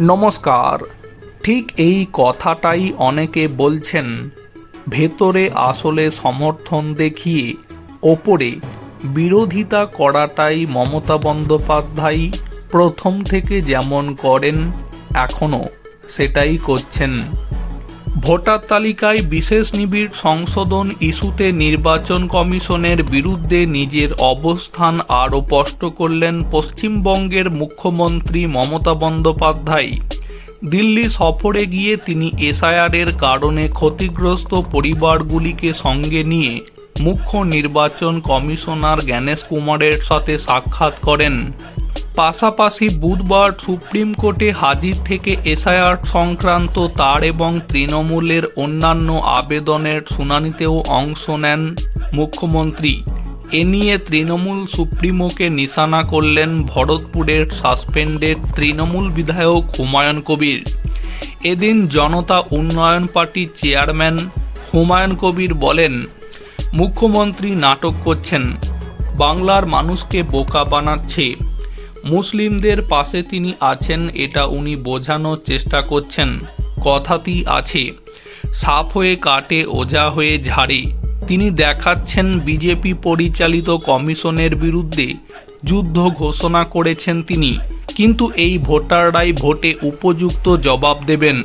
নমস্কার। ঠিক এই কথাটাই অনেকে বলছেন, ভেতরে আসলে সমর্থন দেখিয়ে, ওপরে বিরোধিতা করাটাই মমতা বন্দ্যোপাধ্যায় প্রথম থেকে যেমন করেন এখনও সেটাই করছেন। ভোটার তালিকায় বিশেষ নিবিড় সংশোধন ইস্যুতে নির্বাচন কমিশনের বিরুদ্ধে নিজের অবস্থান আরও স্পষ্ট করলেন পশ্চিমবঙ্গের মুখ্যমন্ত্রী মমতা বন্দ্যোপাধ্যায়। দিল্লি সফরে গিয়ে তিনি এসআইআরের কারণে ক্ষতিগ্রস্ত পরিবারগুলিকে সঙ্গে নিয়ে মুখ্য নির্বাচন কমিশনার জ্ঞানেশ কুমারের সাথে সাক্ষাৎ করেন। পাশাপাশি বুধবার সুপ্রিম কোর্টে হাজির থেকে এসআইআর সংক্রান্ত তার এবং তৃণমূলের অন্যান্য আবেদনের শুনানিতেও অংশ নেন মুখ্যমন্ত্রী। এ নিয়ে তৃণমূল সুপ্রিমোকে নিশানা করলেন ভরতপুরের সাসপেন্ডেড তৃণমূল বিধায়ক হুমায়ুন কবির। এদিন জনতা উন্নয়ন পার্টির চেয়ারম্যান হুমায়ুন কবির বলেন, মুখ্যমন্ত্রী নাটক করছেন, বাংলার মানুষকে বোকা বানাচ্ছে। মুসলিমদের পাশে তিনি আছেন, এটা উনি বোঝানোর চেষ্টা করছেন। কথাতেই আছে, সাপ হয়ে কাটে ওজা হয়ে ঝাড়ে। তিনি দেখাচ্ছেন বিজেপি পরিচালিত কমিশনের বিরুদ্ধে যুদ্ধ ঘোষণা করেছেন তিনি, কিন্তু এই ভোটাররাই ভোটে উপযুক্ত জবাব দেবেন।